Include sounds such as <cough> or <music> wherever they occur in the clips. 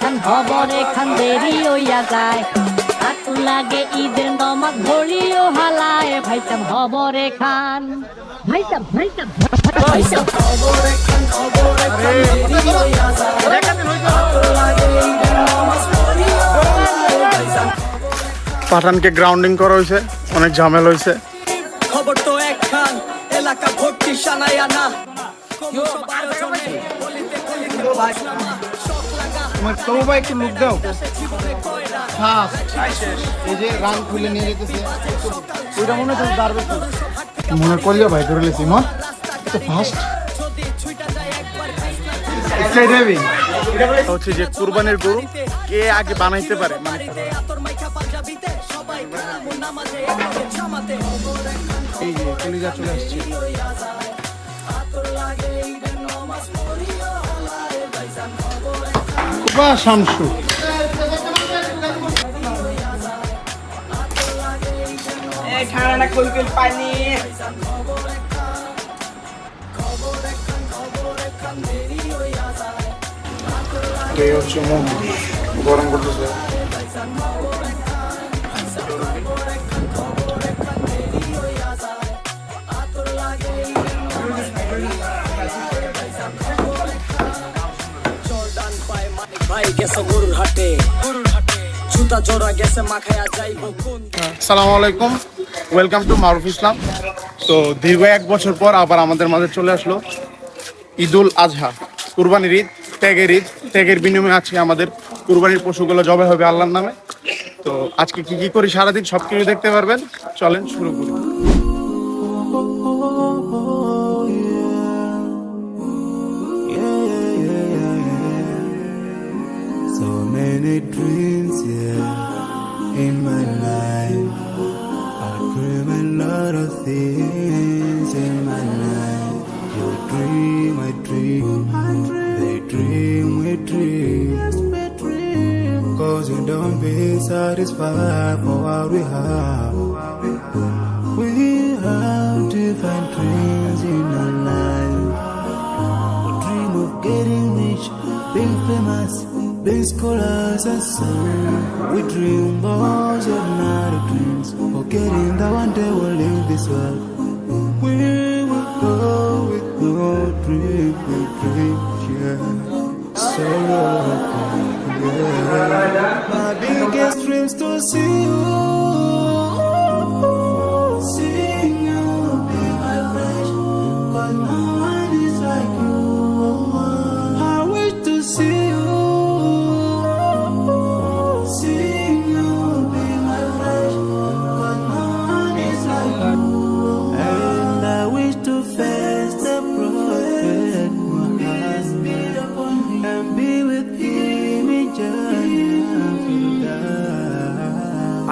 খান খবর খান দেরি হইয়া যায়। আতু লাগে ঈদের নমাজ হালায়। ভাইসাব খবরে খান ভাইসাব ভাইসাব ভাইসাব খবরে খান খবরে খান দেরি হইয়া যায়। আতু লাগে ঈদের নমাজ ঘড়িও হালায় পাঠানকে গ্রাউন্ডিং করা হয়েছে অনেক ঝামেলা হয়েছে খবর তো একখান এলাকা ভর্তি সানায় আনা তোমার তবু ভাই একটু লুক দাও। ফাঁস এই যে রান খুলে নিয়ে যেতেছে। ওইটা মনে হচ্ছে দাঁড়বে মনে ভাই ধরে লেছি মন। তো হচ্ছে যে কুরবানির গরু কে আগে বানাইতে পারে? মানে এই যে কলিজা চলে আসছে। বা শামসু। মোম। গরম করতেছে। ভাই গেছে গরুর হাটে। জুতা ওয়েলকাম টু মারুফ ইসলাম তো দীর্ঘ এক বছর পর আবার আমাদের মাঝে চলে আসলো ঈদুল আজহা। কুরবানির ঈদ, ত্যাগের ঈদ। ত্যাগের বিনিময়ে আজকে আমাদের কুরবানির পশুগুলো জবে হবে আল্লাহর নামে। তো আজকে কি কি করি সারাদিন সব কিছু দেখতে পারবেন। চলেন শুরু করি। Many dreams, yeah, in my life. I dream a lot of things in my life. You dream, I dream. They dream, we dream. Cause we don't be satisfied for what we have. We have different dreams in our life. We dream of getting rich, being famous, being scholars and so we dream those ordinary dreams, forgetting that one day we'll leave this world.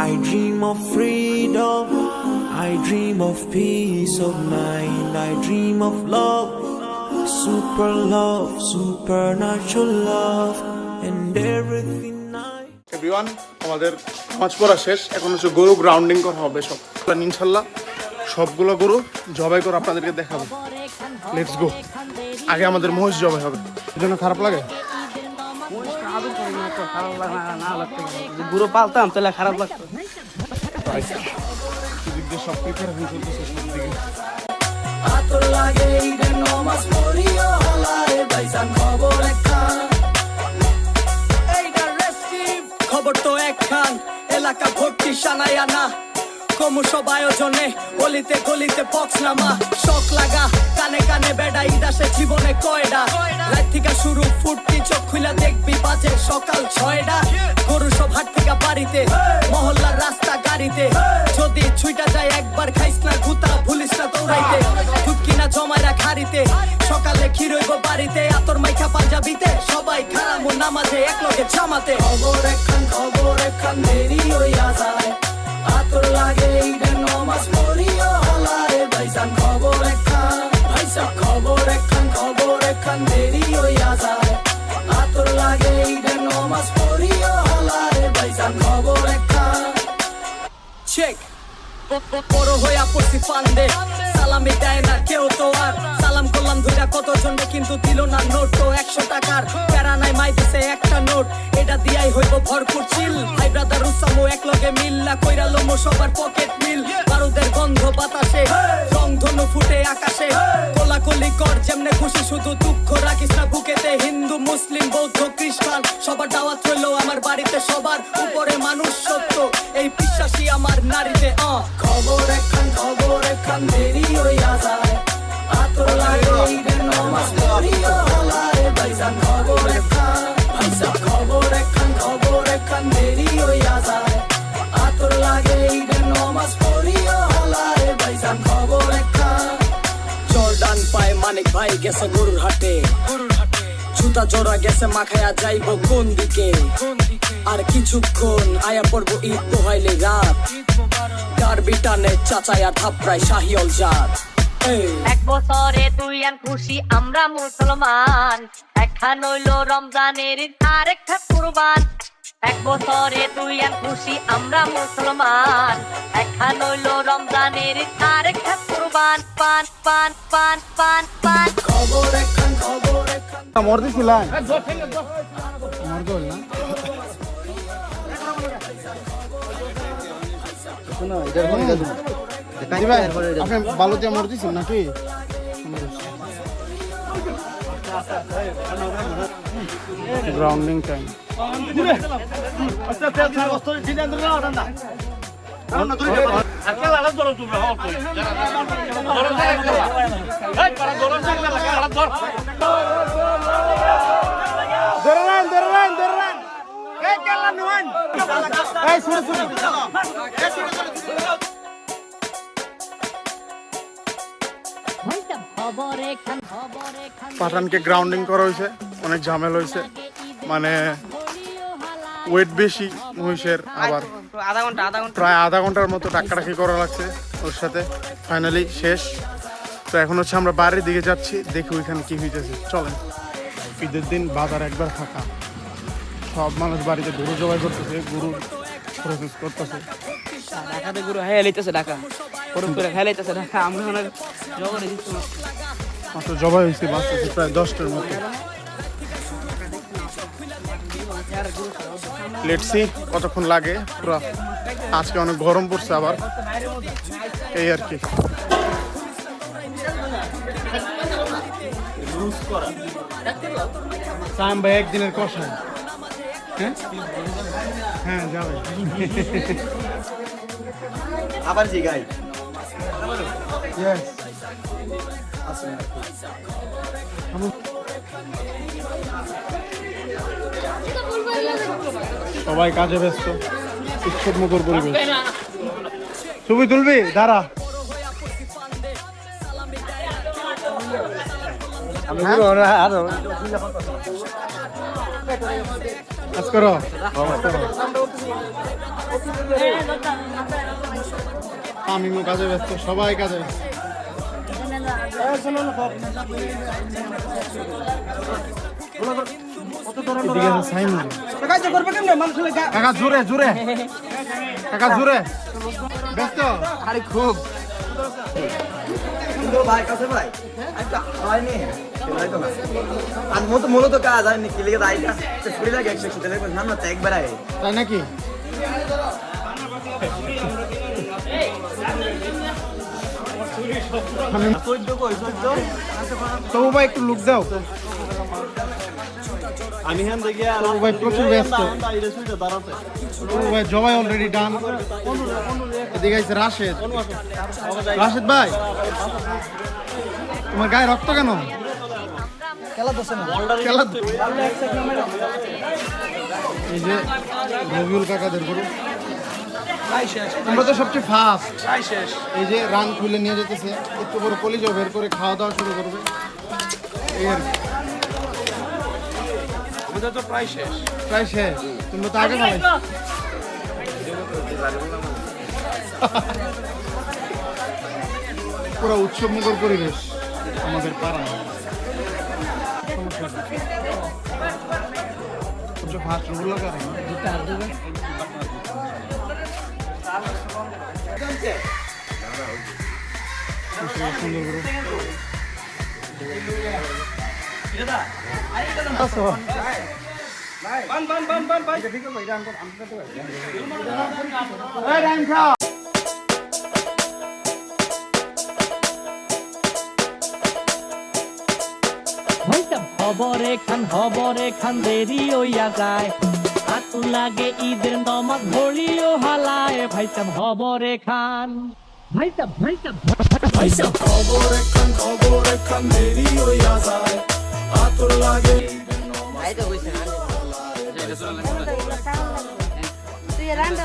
I dream of freedom. I dream of peace of mind. I dream of love. Super love, supernatural love, and everything I. Everyone আমাদের নামাজ পড়া শেষ এখন হচ্ছে গরু grounding করা হবে সব ইনশাল্লাহ সবগুলো গরু জবাই করে আপনাদেরকে দেখাবো লেটস গো আগে আমাদের মহিষ জবাই হবে এর জন্য খারাপ লাগে বুড়ো পালতাম তাহলে খারাপ লাগতো এদিক ভাইসান খবর একখান খবর তো একখান এলাকা ভর্তি সানায় আনা ক্রমসব আয়োজনে গলিতে গলিতে বক্স নামা শখ লাগা, কানে কানে বেড়া ঈদ আসে জীবনে কয়ডা? রাত থেকে শুরু ফুটতি চোখ খুলা দেখবি বাজে সকাল ছয়টা গরু সব হাট থেকে বাড়িতে, মহল্লার রাস্তা গাড়িতে। যদি ছুইটা যায় একবার খাইস না গুতা, ভুলিস না দৌড়াইতে। ঢুকি না জমায় রাখ হারিতে সকালে ক্ষীরইব বাড়িতে। আতর মাইখা পাঞ্জাবিতে, সবাই খারামু নামাজে এক লগে জামাতে। খবর একখান খবর একখান দেরি হইয়া যায়। আতর লাগে ঈদের নমাজ পড়িও হলায় ভাইসান খবর একখান ভাইসা খবর একখান খবর একখান দেরি হইয়া যায় আতর লাগে ঈদের নমাজ পড়িও হলায় ভাইসান খবর একখান চেক বড় হইয়া পড়ছি ফান্দে সালামি দেয় না কেউ তো আর। সালাম করলাম ধইরা কত জনকে কিন্তু দিল না নোট। তো একশো টাকার প্যারা নাই, মাই দিছে একটা নোট। এটা দিয়াই হইব ভরপুর চিল। ভাই ব্রাদার উসামো এক লগে না কইরা লোমো সবার পকেট মিল বারুদের গন্ধ বাতাসে, রং ধনু ফুটে আকাশে। কর, যেমনে খুশি শুধু দুঃখ রাখিস না বুকেতে। হিন্দু, মুসলিম, বৌদ্ধ, খ্রিস্টান, সবার দাওয়াত হইল আমার বাড়িতে সবার উপরে মানুষ সত্য। এই বিশ্বাসী আমার নারীতে। খবর একখান খবর একখান, দেরি হইয়া যায়। মানিক গরুর হাটে। জুতা গেছে মাখায়া যাইব কোন দিকে? আর কিছুক্ষণ আয়া পড়ব ঈদ পোহাইলে রাত। চাচায়া থাপড়ায় শাহিয়ল জাত। এক বছরে তুই আন খুশি আমরা মুসলমান। একখান হইল রমজানের আর একটা কুরবান। এক বছরে তুই আন খুশি আমরা মুসলমান। একখান হইল রমজানের আর একটা কুরবান। পান পান পান পান পান। খবর একখান খবর একখান। মর দিছিলেন মর গল না? শোনো ভাই আপনি বালু দিয়ে মর দিছেন নাকি? গ্রাউন্ডিং টাইম ধরে নেন ধরে নেন ধরে নেন এই কেলা নুয়ান এই শুরু শুরু পাঠানকে গ্রাউন্ডিং করা হয়েছে অনেক ঝামেল হয়েছে। মানে ওয়েট বেশি মহিষের আবার। আধা ঘণ্টা আধা ঘণ্টা। প্রায় আধা ঘণ্টার মতো টাক্কাটাকি করা লাগছে ওর সাথে। ফাইনালি শেষ। তো এখন হচ্ছে আমরা বাড়ির দিকে যাচ্ছি দেখি ওইখানে কি হইতেছে। চলেন। ঈদের দিন বাজার একবার ফাঁকা। সব মানুষ বাড়িতে গরু জবাই করতেছে গরু প্রসেস করতেছে। ঢাকাতে গুরু হ্যাঁ লইতেছে ঢাকা। ওরকম করে হ্যাঁ লইতেছে আমরা ওনার জগরে দিচ্ছি। মাত্র জবাই হয়েছে বাঁচতেছে প্রায় দশটার মতো। লেটসি কতক্ষণ লাগে। পুরো আজকে অনেক গরম পড়ছে আবার। এই আর কি। সাম ভাই একদিনের কষায়। হ্যাঁ? হ্যাঁ যাবে। আবার জি গাই ইয়েস সবাই কাজে ব্যস্ত উৎসব মুখর পরিবেশ। ছবি তুলবি? দাঁড়া। কাজ করো। আমিও কাজে ব্যস্ত সবাই কাজে ব্যস্ত এদিকে কাকা জোরে জোরে কাকা জোরে ব্যস্ত আরে খুব ভাই কাছে ভাই হয়নি আর মতো মূলত কাজ হয়নি কি লিখে রাইটা ছুরি লাগে একশো একশো তেলে সামনে তো একবার আয় তাই নাকি তবু ভাই একটু লুক দাও। আমি হ্যাঁ দেখি তবু ভাই প্রচুর ব্যস্ত। তবু ভাই জবাই অলরেডি ডান এদিকে আছে রাশেদ। রাশেদ ভাই তোমার গায়ে রক্ত কেন? খেলা এই যে রবিউল কাকাদের গরু। তোমরা তো সবচেয়ে ফাস্ট এই যে রান খুলে নিয়ে যেতেছে একটু করে কলিজাও বের করে খাওয়া দাওয়া শুরু করবে। তো প্রায় শেষ। প্রায় শেষ। তোমরা তো আগে <laughs> পুরো উৎসব মুখর পরিবেশ আমাদের পাড়া সমস্যা। <laughs> সবচেয়ে ফাস্ট সুন্দর করে এই রাইম খা ভাইসাব হবরে খান হবরে খান দেরি হইয়া যায় আতু লাগে ঈদের নমাজ ঘড়িও হালায় ভাইসাব হবরে খান। ভাইসাব ভাইসাব ভাইসাব। তুই রান্না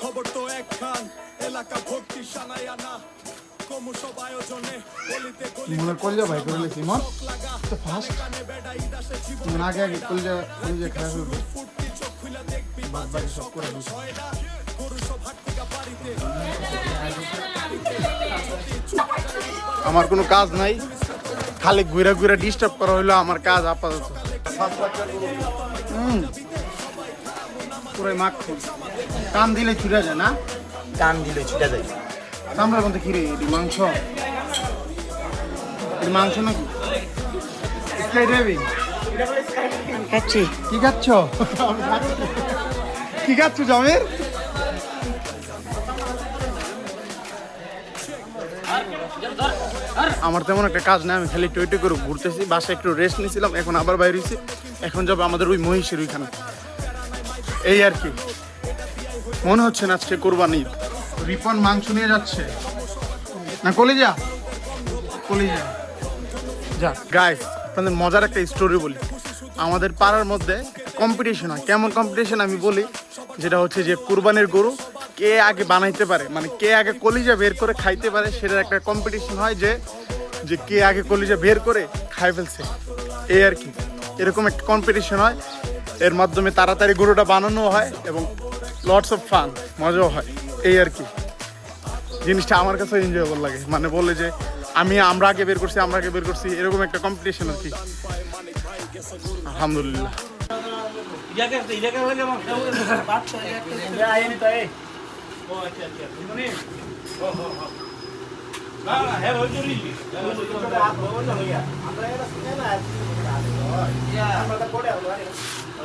খবর তো একখান এলাকা ভর্তি সানায়া না ক্রমশ আয়োজনে গলিতে মনে কলিজা ভাই করে লেছি মন? তো ফার্স্ট মনে আগে আগে কলিজা কলিজা খারাপ হবে বাদ বাকি সব করে দিছি আমার কোনো কাজ নাই। খালি ঘুরে ঘুরে ডিস্টার্ব করা হইল আমার কাজ আপাতত। হুম। পুরাই মাখো কান দিলে ছুটে যায় না? কান দিলে ছুটে যায়। চামড়ার মধ্যে কি রে? এটি মাংস? এটি মাংস নাকি? স্কাই ড্রাইভিং খাচ্ছি। কি খাচ্ছ? কি খাচ্ছ জমির? আমার তেমন একটা কাজ নাই আমি খালি টুইটু করে ঘুরতেছি বাসায় একটু রেস্ট নিয়েছিলাম এখন আবার বাইরে হয়েছি এখন যাব আমাদের ওই মহিষের ওইখানে। এই আর কি। মনে হচ্ছে না আজকে কোরবানি। রিপন মাংস নিয়ে যাচ্ছে। না, কলিজা? কলিজা। যা। গাইস আপনাদের মজার একটা স্টোরি বলি। আমাদের পাড়ার মধ্যে কম্পিটিশন হয়। কেমন কম্পিটিশন আমি বলি? যেটা হচ্ছে যে কুরবানির গরু কে আগে বানাইতে পারে? মানে কে আগে কলিজা বের করে খাইতে পারে? সেটার একটা কম্পিটিশন হয় যে যে কে আগে কলিজা বের করে খাই ফেলছে। এই আর কি। এরকম একটা কম্পিটিশন হয়। এর মাধ্যমে তাড়াতাড়ি গরুটা বানানো হয় এবং লটস অফ ফান মজাও হয়। এই আর কি। জিনিসটা আমার কাছে এনজয়েবল লাগে। মানে বলে যে, আমি আমরা আগে বের করছি, আমরা আগে বের করছি, এরকম একটা কম্পিটিশন আর কি। আলহামদুলিল্লাহ।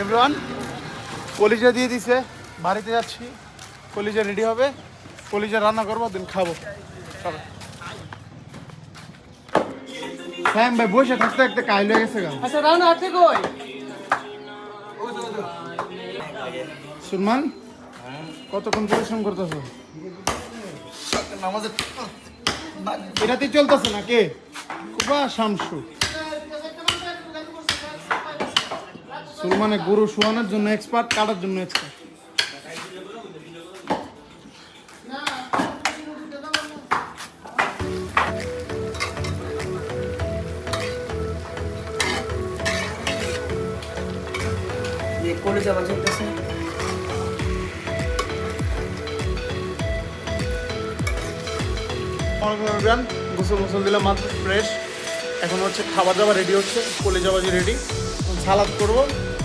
এভরিওয়ান কলিজা দিয়ে দিছে। বাড়িতে যাচ্ছি। কলিজা রেডি হবে। কলিজা রান্না করব দিন খাব। চলো। স্যাম ভাই বসে থাকতে থাকতে কাইল হয়ে গেছে গা। আচ্ছা রানা আছে কই? সুলমান কতক্ষণ পরিশ্রম করতেছো? এটাতেই চলতেছে না কে কুবা শামসু। সুলমানে গরু শোয়ানোর জন্য এক্সপার্ট কাটার জন্য এক্সপার্ট যে কলেজে আবার চলতেছে গান গোসল গোসল দিলে মাত্র ফ্রেশ এখন হচ্ছে খাওয়া দাওয়া রেডি হচ্ছে কলে যাওয়াজি রেডি সালাদ করব।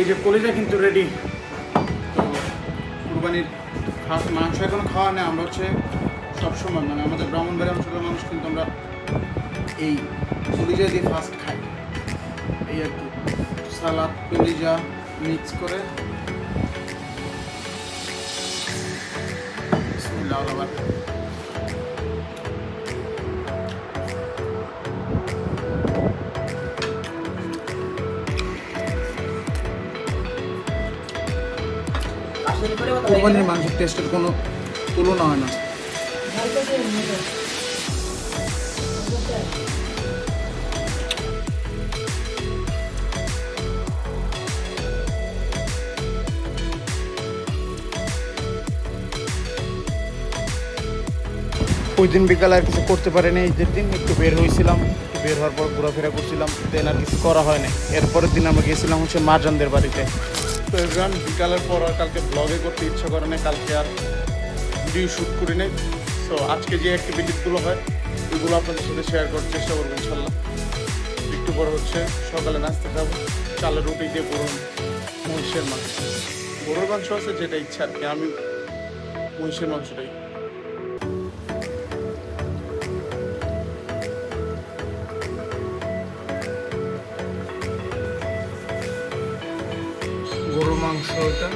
এই যে কলিজা কিন্তু রেডি তো কুরবানির ফার্স্ট মাংস এখনও খাওয়া নেই, আমরা হচ্ছে সবসময় মানে আমাদের ব্রাহ্মণবাড়ি অঞ্চলের মানুষ কিন্তু আমরা এই কলিজা দিয়ে ফার্স্ট খাই। এই আর কি। সালাদ, কলিজা মিক্স করে। কোরবানির মাংসের টেস্টের কোনো তুলনা হয় না। ওই দিন বিকালে আর কিছু করতে পারিনি ঈদের দিন একটু বের হয়েছিলাম বের হওয়ার পর ঘোরাফেরা করছিলাম দেন আর কিছু করা হয়নি। এরপরের দিন আমরা গিয়েছিলাম হচ্ছে মারজানদের বাড়িতে। তো এভরান বিকালের পর আর কালকে ব্লগে করতে ইচ্ছা করে না কালকে আর ভিডিও শ্যুট করি নাই। সো আজকে যে অ্যাক্টিভিটিসগুলো হয়, এগুলো আপনাদের সাথে শেয়ার করার চেষ্টা করব ইনশাল্লাহ। একটু পর হচ্ছে সকালে নাস্তা খাব, চালের রুটি দিয়ে গরুর মহিষের মাংস। গরুর মাংস আছে যেটা ইচ্ছা আর কি, আমি মহিষের মাংসটাই মাংস গরম।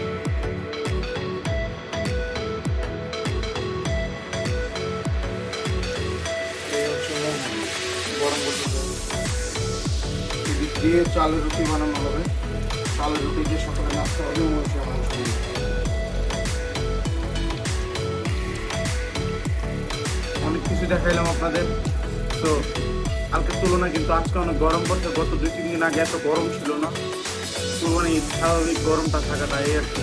দিয়ে চালের রুটি বানানো হবে। চালের রুটি দিয়ে সকালে নাস্তা হবে দিয়ে। অনেক কিছু দেখাইলাম আপনাদের। তো, কালকের তুলনায় কিন্তু আজকে অনেক গরম পড়ছে। গত দুই, তিন দিন আগে এত গরম ছিল না। মানে স্বাভাবিক গরমটা থাকাটা এই আর কি।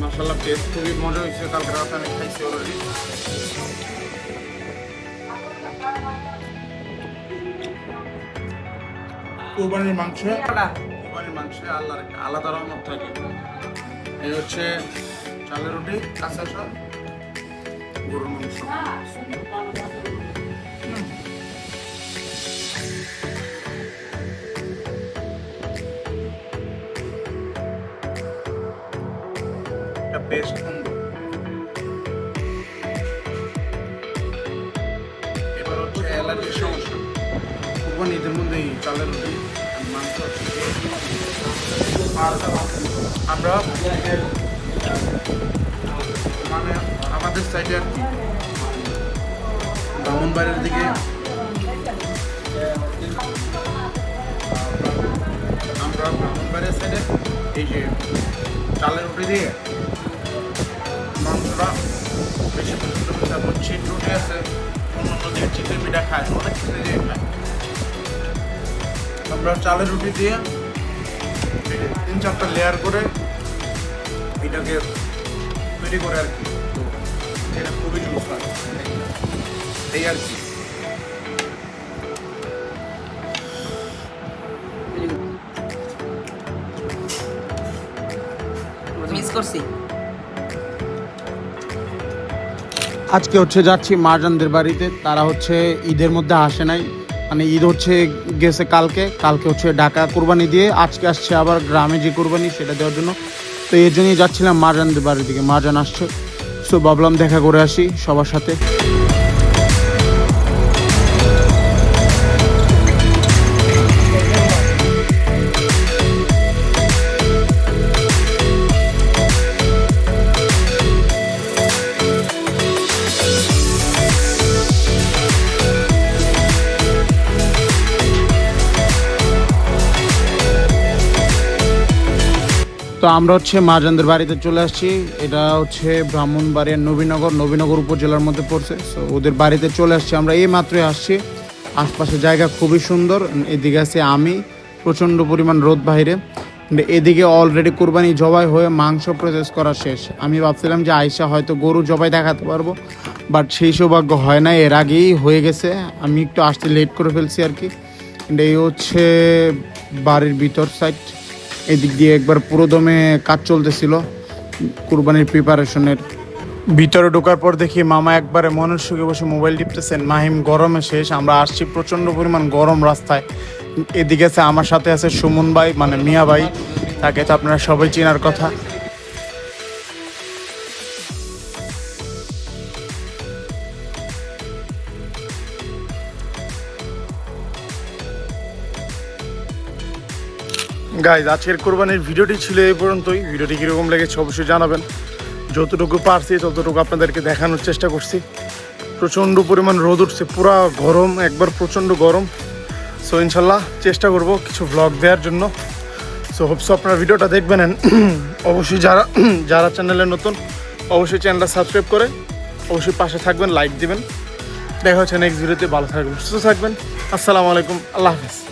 মাসাল্লাহ টেস্ট খুবই মজা হয়েছে কালকে রাতে আমি খাইছি অলরেডি কোরবানির মাংস। কোরবানির মাংসে আল্লাহর একটা আলাদা রহমত থাকে। এই হচ্ছে চালের রুটি, কাঁচা শাক গরুর মাংস। হচ্ছে অ্যালার্জির সমস্যা কোরবানি ঈদের মধ্যে চালের রুটি, মাংস আমরা মানে আমাদের সাইডে আর কি ব্রাহ্মণবাড়ির দিকে। আমরা ব্রাহ্মণবাড়ির সাইডে এই যে চালের রুটি দিয়ে মাংসটা বেশি পছন্দ করি তারপর চিট রুটি আছে, অন্যান্য চিকেন পিঠা খায়, অনেক কিছু আমরা চালের রুটি দিয়ে তিন চারটা লেয়ার করে এটাকে তৈরি করে আর কি। তো এটা খুবই হয় এই আর কি। করছি। আজকে হচ্ছে যাচ্ছি মারজানদের বাড়িতে। তারা হচ্ছে ঈদের মধ্যে আসে নাই। মানে ঈদ হচ্ছে গেছে কালকে। কালকে হচ্ছে ঢাকা কুরবানি দিয়ে আজকে আসছে আবার গ্রামে যে কোরবানি সেটা দেওয়ার জন্য। তো এর জন্যই যাচ্ছিলাম মারজানদের বাড়ির দিকে। মারজান আসছে। সো ভাবলাম দেখা করে আসি সবার সাথে। তো আমরা হচ্ছে মারজানদের বাড়িতে চলে আসছি। এটা হচ্ছে ব্রাহ্মণবাড়িয়ার নবীনগর। নবীনগর উপজেলার মধ্যে পড়ছে। সো ওদের বাড়িতে চলে আসছি। আমরা এই মাত্রই আসছি। আশপাশে জায়গা খুবই সুন্দর। এদিকে আছে আমি। প্রচণ্ড পরিমাণ রোদ বাইরে। এদিকে অলরেডি কুরবানি জবাই হয়ে মাংস প্রসেস করা শেষ। আমি ভাবছিলাম যে আয়সা হয়তো গরু জবাই দেখাতে পারব। বাট সেই সৌভাগ্য হয় না। এর আগেই হয়ে গেছে। আমি একটু আসতে লেট করে ফেলছি আর কি। এই হচ্ছে বাড়ির ভিতর সাইড এদিক দিয়ে একবার পুরোদমে কাজ চলতেছিল, কুরবানির প্রিপারেশনের ভিতরে ঢোকার পর দেখি মামা একবারে মনের সুখে বসে মোবাইল টিপতেছেন। মাহিম, গরমে শেষ, আমরা আসছি প্রচণ্ড পরিমাণ গরম রাস্তায়। এদিকে আছে, আমার সাথে আছে সুমন ভাই মানে মিয়া ভাই। তাকে তো আপনারা সবাই চেনার কথা। গাইজ আজকের কোরবানির ভিডিওটি ছিল এই পর্যন্তই। ভিডিওটি কীরকম লেগেছে অবশ্যই জানাবেন। যতটুকু পারছি, ততটুকু আপনাদেরকে দেখানোর চেষ্টা করছি। প্রচণ্ড পরিমাণ রোদ উঠছে, পুরা গরম, একবার প্রচণ্ড গরম। সো ইনশাল্লাহ চেষ্টা করব কিছু ব্লগ দেওয়ার জন্য। সো হোপস আপনারা ভিডিওটা দেখবেন <clears throat> অবশ্যই যারা <clears throat> যারা চ্যানেলে নতুন, অবশ্যই চ্যানেলটা সাবস্ক্রাইব করে, অবশ্যই পাশে থাকবেন লাইক দিবেন। দেখা হচ্ছে নেক্সট ভিডিওতে ভালো থাকবেন, সুস্থ থাকবেন। আসসালামু আলাইকুম, আল্লাহ হাফিজ।